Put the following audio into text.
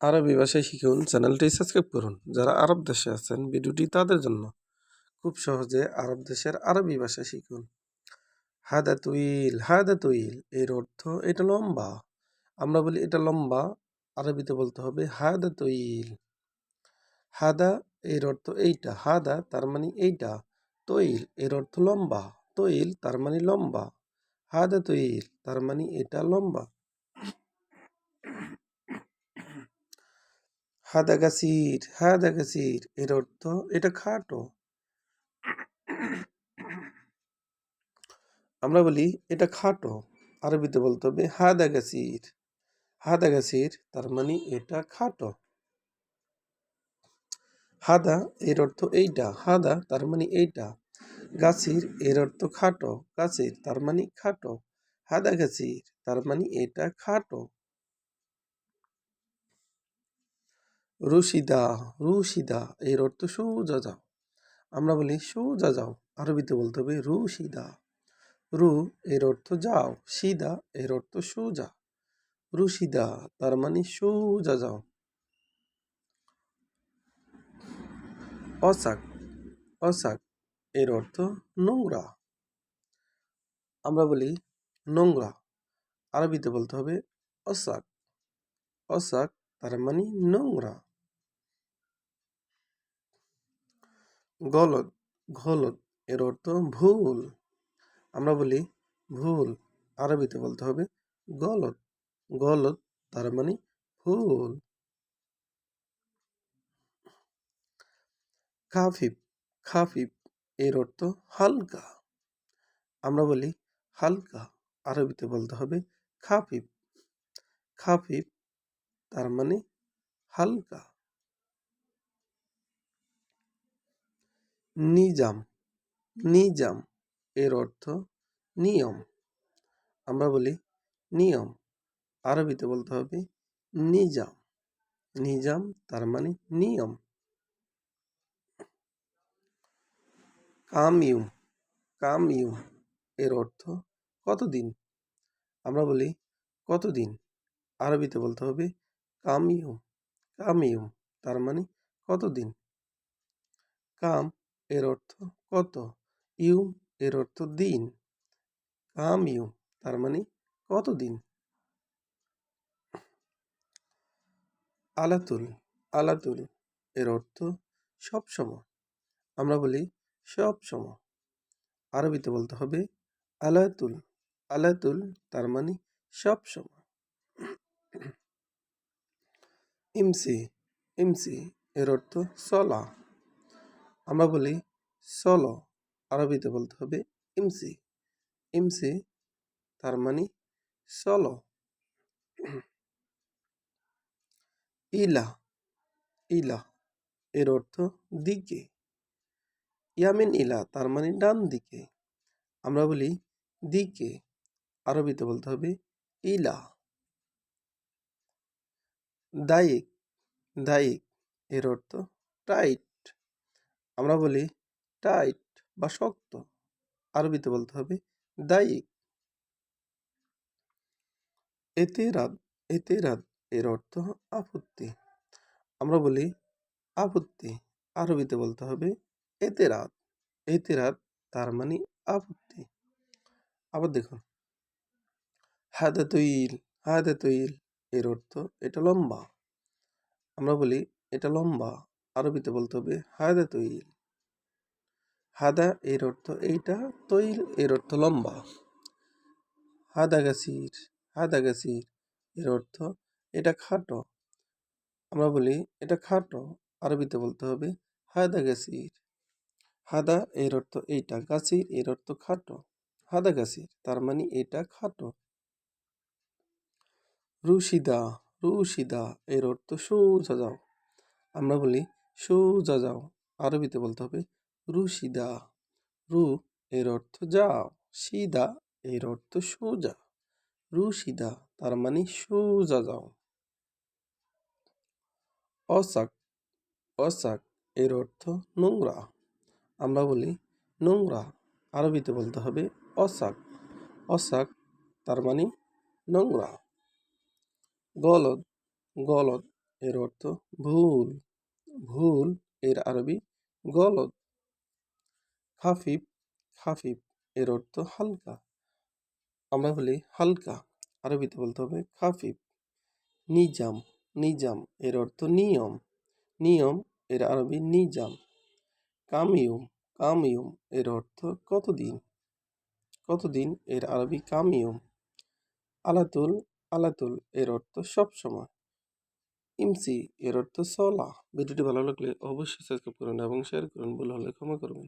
আরবি ভাষায় শিখুন, চ্যানেলটি সাবস্ক্রাইব করুন। যারা আরব দেশে আছেন, ভিডিওটি তাদের জন্য খুব সহজে আরব দেশের আরবি ভাষা শিখুন। হাদা তুইল হাদা তুইল এর অর্থ এটা লম্বা। আমরা বলি এটা লম্বা, আরবিতে বলতে হবে হাদা তুইল হাদা এর অর্থ এইটা, হাদা তার মানে এইটা। তৈল এর অর্থ লম্বা, তৈল তার মানে লম্বা। হাদা তৈল তার মানে এটা লম্বা। হাদা গাছির হাদা গাছির এর অর্থ এটা খাটো। আমরা বলি এটা খাটো। আরবিতে বলতে হবে হাদা গাছির হাদা গাছির তার মানে এটা খাটো। হাদা এর অর্থ এইটা, হাদা তার মানে এইটা। গাছির এর অর্থ খাটো। গাছির তার মানে খাটো। হাদা গাছির তার মানে এটা খাটো। রুশিদা রুশিদা, এর অর্থ সোজা যাও আমরা বলি সোজা যাও আরবিতে বলতে হবে রুশিদা। রু এর অর্থ যাও সিদা এর অর্থ সোজা। রুশিদা, তার মানে সোজা যাও অসাক অসাক এর অর্থ নোংরা। আমরা বলি নোংরা, আরবিতে বলতে হবে অসাক। অসাক, তার মানে নোংরা। গলদ গলদ এর অর্থ ভুল। আমরা বলি ভুল। আরবিতে বলতে হবে গলদ। গলদ তার মানে ভুল। খাফিফ খাফিফ এর অর্থ হালকা। আমরা বলি হালকা। আরবিতে বলতে হবে খাফিফ। খাফিফ তার মানে হালকা। নিজাম নিজাম এর অর্থ নিয়ম। আমরা বলি নিয়ম। আরবিতে বলতে হবে নিজাম। নিজাম তার মানে নিয়ম। কামিউম কামিউম এর অর্থ কতদিন? আমরা বলি কতদিন? আরবিতে বলতে হবে কামিউম কামিউম তার মানে কতদিন? কাম এর অর্থ কত? ইউম এর অর্থ দিন। কাম ইউ তার মানে কতদিন? আলাতুল আলাতুল এর অর্থ সব সময়। আমরা বলি সব সময়। আরবিতে বলতে হবে আলাতুল আলাতুল তার মানে সব সময়। ইমসি ইমসি এর অর্থ চলা আমরা বলি চলো আরবিতে বলতে হবে ইমসি ইমসি তার মানে চলো ইলা ইলা এর অর্থ দিকে। ইয়ামিন ইলা তার মানে ডান দিকে। আমরা বলি দিকে, আরবিতে বলতে হবে ইলা। দায়িক দায়িক এর অর্থ টাইট আমরা বলি টাইট বা শক্ত। আরবিতে বলতে হবে দায়িক এতেরাদ এতেরাদ এর অর্থ আপত্তি। আমরা বলি আপত্তি। আরবিতে বলতে হবে এতেরাত এতেরাত তার মানে আপত্তি। আবার দেখুন। হাদা তৈল হাদা তৈল এর অর্থ এটা লম্বা। আমরা বলি এটা লম্বা। আরবিতে বলতে হবে, হাদা তৈল। হাদা এর অর্থ এইটা, তৈল এর অর্থ লম্বা। হাদা গাছির হাদা গাছির এর অর্থ এটা খাটো। আমরা বলি এটা খাটো, আরবিতে বলতে হবে হাদা গাছির। হাদা এর অর্থ এইটা, গাছির এর অর্থ খাটো। হাদা গাছির, তার মানে এটা খাটো। রুশিদা রুশিদা এর অর্থ সোজা যাও আমরা বলি সোজা যাও। আরবিতে বলতে হবে রুশিদা রু এর অর্থ যাও, সিদা এর অর্থ সোজা। রুশিদা তার মানে সোজা যাও। অসাক অসাক এর অর্থ নোংরা। আমরা বলি নোংরা। আরবিতে বলতে হবে অসাক। অসাক, তার মানে নোংরা। গলদ গলদ এর অর্থ ভুল। ভুল এর আরবি গলত খাফিফ খাফিফ এর অর্থ হালকা। আমরা বলি হালকা, আরবিতে বলতে হবে খাফিফ। নিজাম নিজাম এর অর্থ নিয়ম। নিয়ম এর আরবি নিজাম। কামিয়ম কামিয়ম এর অর্থ কতদিন? কতদিন এর আরবি কামিয়ম আলাতুল আলাতুল এর অর্থ সবসময়। ইমসি এর অর্থ সলা ভিডিওটি ভালো লাগলে অবশ্যই সাবস্ক্রাইব করুন এবং শেয়ার করুন। ভুল হলে ক্ষমা করবেন।